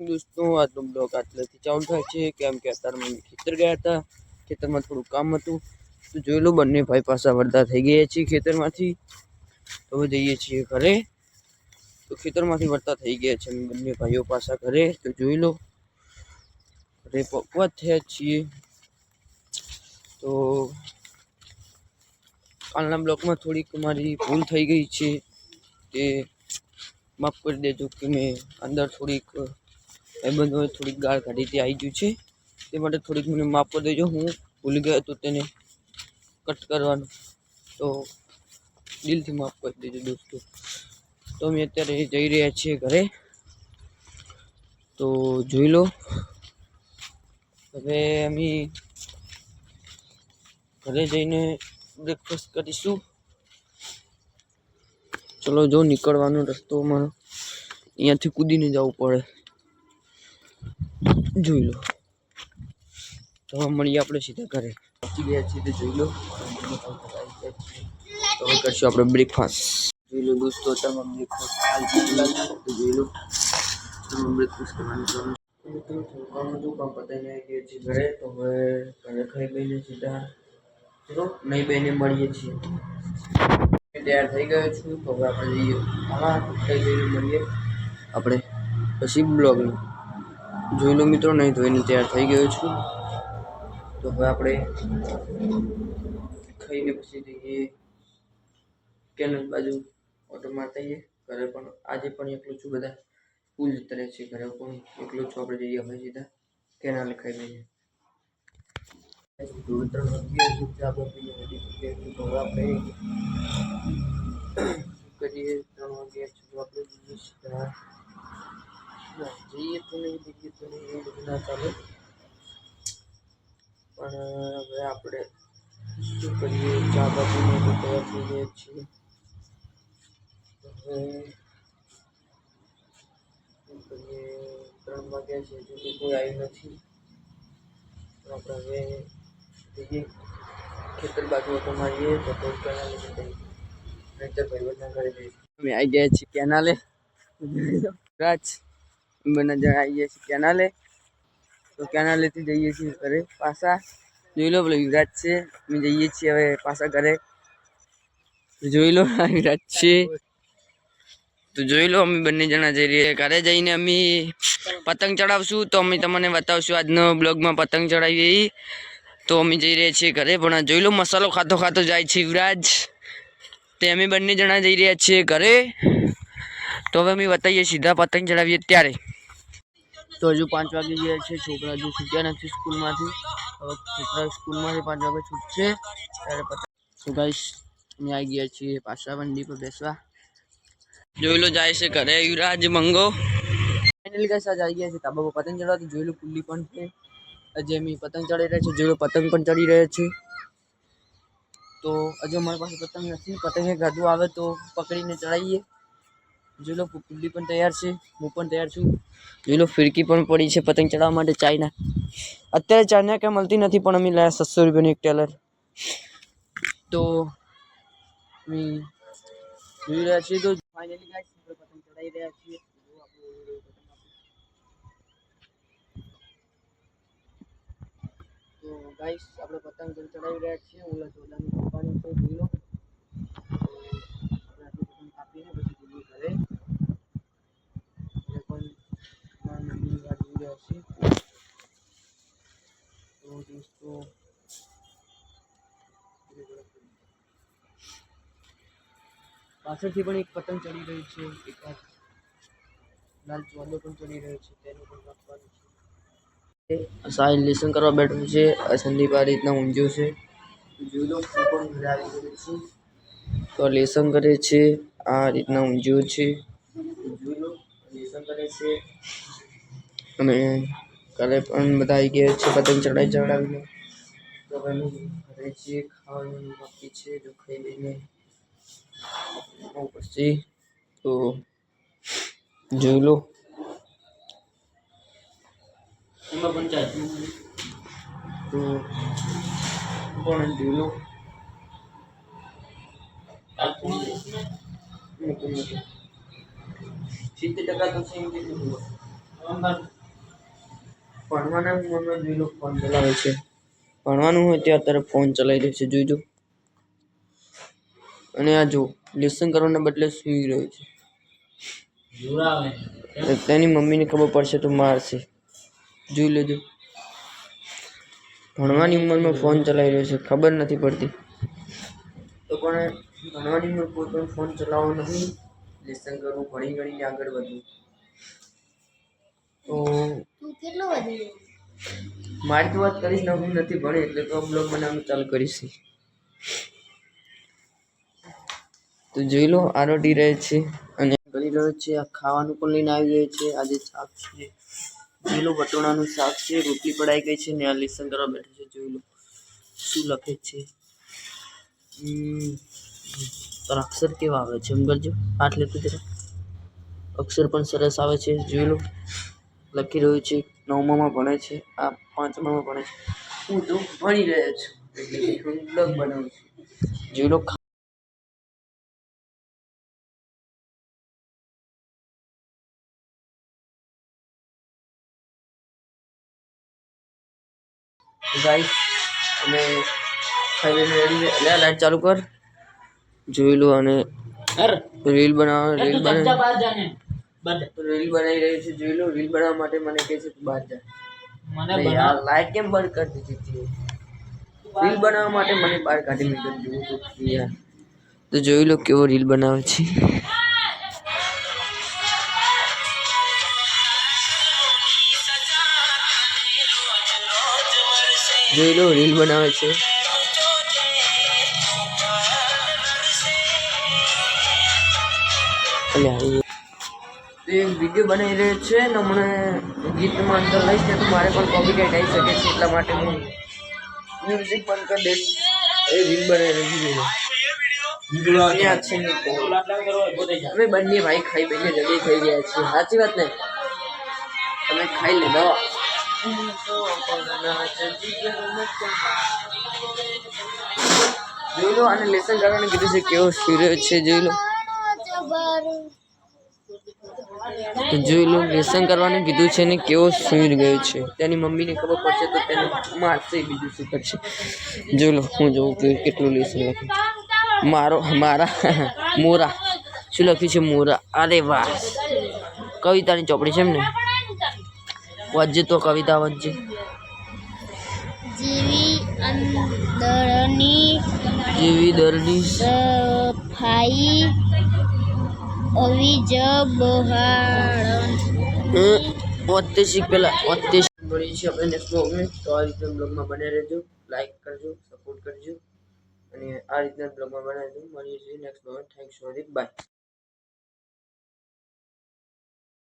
દોસ્તો આજનો બ્લોગ આટલેથી ચાલુ થાય છે કેમ કે અત્યારે મમ્મી ખેતર ગયા હતા ખેતરમાં થોડું કામ હતું તો જોઈ લો બંને ભાઈ પાછા વરદા થઈ ગયા છીએ ખેતરમાંથી તો હવે જઈએ છીએ ઘરે તો ખેતરમાંથી વળતા થઈ ગયા છે અમે બંને ભાઈઓ પાછા ઘરે તો જોઈ લો ઘરે પકવા થયા છીએ તો કાલના બ્લોકમાં થોડીક મારી ભૂલ થઈ ગઈ છે તે માફ કરી દેજો કે મેં અંદર થોડીક ભાઈબંધોએ થોડીક ગાળ કાઢીથી આવી ગયું છે. તે માટે થોડીક મને માફ કરી દેજો. હું ભૂલી ગયો તો તેને કટ કરવાનું. તો દિલથી માફ કરી દેજો દોસ્તો. તો અમે અત્યારે જઈ રહ્યા છીએ ઘરે. તો જોઈ લો. હવે અમે ઘરે જઈને બ્રેકફાસ્ટ કરીશું. ચલો જો નીકળવાનો રસ્તો અમારો અહીંયાથી કૂદીને જવું પડે. જોઈ લો. તો મળીએ આપણે સીધા ઘરે. પહોંચી ગયા છીએ જોઈ લો. તો હવે કરશું આપણે બ્રેકફાસ્ટ જોઈ લો દોસ્તો તમે બ્રેકફાસ્ટ જોઈ લો. તમે બ્રેકફાસ્ટ કરવાનું મિત્રો કામ હતું કામ પતાવીને આવી ગયા છીએ ઘરે, તો હવે ઘરે ખાઈ બહીને સીધા ચલો, નહીં બહીને મળીએ છીએ. તૈયાર થઈ ગયો છું, તો હવે આપણે જઈએ. હા થઈ જઈને મળીએ. આપણે પછી બ્લોગનું જોઈ લો મિત્રો, નહીં ધોઈને તૈયાર થઈ ગયો છું. તો હવે આપણે ખાઈને પછી જઈએ. કેનલ બાજુ ઓટો મારતા આવીએ ઘરે પણ આજે પણ એકલું છું બધા. ફૂલ જતા રહે છે, ઘરે પણ એકલું છું. આપણે જઈએ હવે સીધા કેનાલ ખાઈ લઈએ. દો ત્રણ વાગ્યા સુધી ચા બા પીને રેડી થઈ ગયા છીએ. તો હવે આપણે કરીએ? ત્રણ વાગ્યા સુધી આપણે જઈએ તો નહીં જઈએ તો નહીં એવું બધું ના ચાલે. પણ હવે આપણે શું કરીએ? ચા બાપીને તો તૈયાર થઈ ગયા છીએ. હવે ત્રણ વાગ્યા છે, હજુ તો કોઈ આવ્યું નથી. તો આપણે હવે જઈએ. ખેતર બાજુ ઓટો મારીએ, તો કેનાલે જઈએ. નહીતર ભાઈબંધના ઘરે જઈએ. અમે આવી ગયા છીએ કેનાલે. રાજ. બંને જણા આવી ગયા છીએ કેનાલે. તો કેનાલેથી જઈએ છીએ ઘરે પાછા. જોઈ લો પેલો યુવરાજ છે. અમે જઈએ છીએ હવે પાછા ઘરે. જોઈ લો યુવરાજ છે. તો જોઈ લો અમે બંને જણા જઈ રહ્યા ઘરે જઈને અમે પતંગ ચડાવશું તો અમે તમને બતાવશું આજનો બ્લોગમાં પતંગ ચડાવીએ. તો અમે જઈ રહ્યા છીએ ઘરે. પણ જોઈ લો મસાલો ખાતો ખાતો જાય છે યુવરાજ તે અમે બંને જણા જઈ રહ્યા છીએ ઘરે. તો હવે અમે બતાવીએ સીધા પતંગ ચડાવીએ ત્યારે. તો હજુ પાંચ વાગી ગયા છે, છોકરા હજુ છૂટ્યા નથી સ્કૂલમાંથી. હવે છોકરા સ્કૂલમાંથી પાંચ વાગે છૂટશે, ત્યારે પતંગ તો ગાઈશ અમે આવી ગયા છીએ પાછા મંડી પર બેસવા. જોઈ લો, જાય છે ઘરે યુવરાજ મંગો. ફાઇનલી ગાઈસ આજ આવી ગયા છે તાબા પર પતંગ ચડાવવા. તો જોઈ લો પુલ્લી પણ છે. હજી અમે પતંગ ચડી રહ્યા છે જોઈ લો, પતંગ પણ ચડી રહ્યા છે. તો હજુ અમારી પાસે પતંગ નથી. પતંગ એક હજુ આવે તો પકડીને ચડાવીએ. જોઈ લો પુલ્લી પણ તૈયાર છે, હું પણ તૈયાર છું. જોઈ લો, ફિરકી પણ પડી છે પતંગ ચડાવવા માટે ચાઇના. અત્યારે ચાઇના ક્યાં મળતી નથી, પણ અમે લાયા સત્સો રૂપિયાનું એક ટેલર. તો અમે જોઈ રહ્યા છીએ તો ફાઇનલી ગાઈસ પતંગ ચડાવી રહ્યા છીએ. જો આપણો પતંગ તો ગાઈસ આપણે પતંગ પણ ચડાવી રહ્યા છીએ. ઓલા ચોલાની કંપની છે જોઈ લો તો આપણે આટલું પતંગ કાપીને પછી જઈએ ઘરે એટલે પણ મારા મમ્મીની વાત જોઈ રહ્યા છીએ તો દોસ્તો પાછળથી પણ એક પતંગ ચડી રહી છે, એક આ લાલ ચોલો પણ ચડી રહ્યો છે, તેનું પણ કાપવાનું છે. સાહિલ લેસન કરવા બેઠો છે સંદીપ આ રીતના ઊંઝ્યો છે. તો લેસન કરે છે, આ રીતના ઊંઝ્યો છે. લેસન કરે છે. અને કાલે પણ બધા આવી ગયા છે, પતંગ ચડાવી ચડાવીને. હવે અમે ખાવાનું બાકી છે જો ખાઈ લઈને પછી તો જોઈ લો તો પણ જોઈ લો સિત્તેર ટકા તો કેટલું ભણવાના મનમાં જોઈ લો ફોન ચલાવે છે ભણવાનું હોય તે અત્યારે ફોન ચલાવી રહ્યો છે. જોઈજો અને આ જો લેસન કરવાના બદલે સૂઈ રહ્યો છે. તેની મમ્મીને ખબર પડશે તો મારશે. જોઈ લેજો. ભણવાની ઉંમરમાં ફોન ચલાવી રહ્યો છે. ખબર નથી પડતી. તો પણ ભણવાની ઉંમર કોઈ પણ ફોન ચલાવવો નહીં લેસન કરવું ભણી ગણીને આગળ વધવું. તો તું કેટલો વધી મારી તો વાત કરીશ ને હું નથી ભણી, એટલે તો બ્લોગ બનાવવાનું ચાલુ કરીશ. તો જોઈ લો આરોટી રહે છે અને કરી રહ્યો છે. આ ખાવાનું પણ લઈને આવી ગયો છે. આજે શાક છે. જોઈ લો, વટોણાનું શાક છે. રોટલી પડાઈ ગઈ છે ને આ લેસન કરવા બેઠો છે. જોઈ લો, શું લખે છે. અક્ષર કેવા આવે છે? એમ કરજો આટલે તો અક્ષર પણ સરસ આવે છે. જોઈ લો, લખી રહ્યું છે. નવમામાં ભણે છે આ પાંચમામાં ભણે છે. હું તો ભણી રહ્યો છું. એટલે હું બ્લોગ બનાવું છું. જોઈ લો ગાઈસ અમે ખાઈને રેડી લે લાઈટ ચાલુ કર. જોઈ લો અને રીલ બનાવ રીલ બનાવ. રીલ બનાવી રહ્યો છે જોઈ લો રીલ બનાવવા માટે મને કહે છે તું બહાર જા. મને લાઈટ કેમ બંધ કરી દીધી હતી રીલ બનાવવા માટે મને બહાર કાઢી મૂક્યો જોવું તો યાર. તો જોઈ લો કેવો રીલ બનાવે છે. જોઈ લો રીલ બનાવે છે. અલ્યા તો એક વીડિયો બનાવી રહ્યો છે ને મને ગીતમાં અંદર લઈશ ને તો મારે પણ કોપીરાઇટ આવી શકે છે એટલા માટે હું મ્યુઝિક બંધ કરી દઈશ. એ રીલ બનાવી રહી છે. અમે બંને ભાઈ ખાઈ બંને જલ્દી થઈ ગયા છીએ. સાચી વાત ને? તમે ખાઈ લે દવા જોઈ લો અને લેસન કરવાનું કીધું છે કેવો સૂર્ય છે જોઈ લો. તો જોઈ લો વ્યસન કરવાનું કીધું છે ને કેવો સૂઈ ગયો છે. તેની મમ્મીને ખબર પડશે તો તેને મારશે બીજું શું કરશે. જોઈ લો હું જોઉં કે કેટલું લેસન લખ્યું મારો મારા મોરા. શું લખ્યું છે? મોરા. અરે વાહ. કવિતાની ચોપડી છે એમ ને? વાંચજે તો કવિતા વાંચજે. જીવી અંદરની જીવી દરની સફાઈ અવિજ બહારણ પોતે શીખ પેલા પોતે મળી છે આપણે નેક્સ્ટ તો આ રીતના બ્લોગમાં બને રહેજો. લાઈક કરજો સપોર્ટ કરજો. અને આ રીતના બ્લોગમાં બનાવી દઉં મળીએ છીએ નેક્સ્ટ બ્લોગમાં થેન્ક્સ ફોર બાય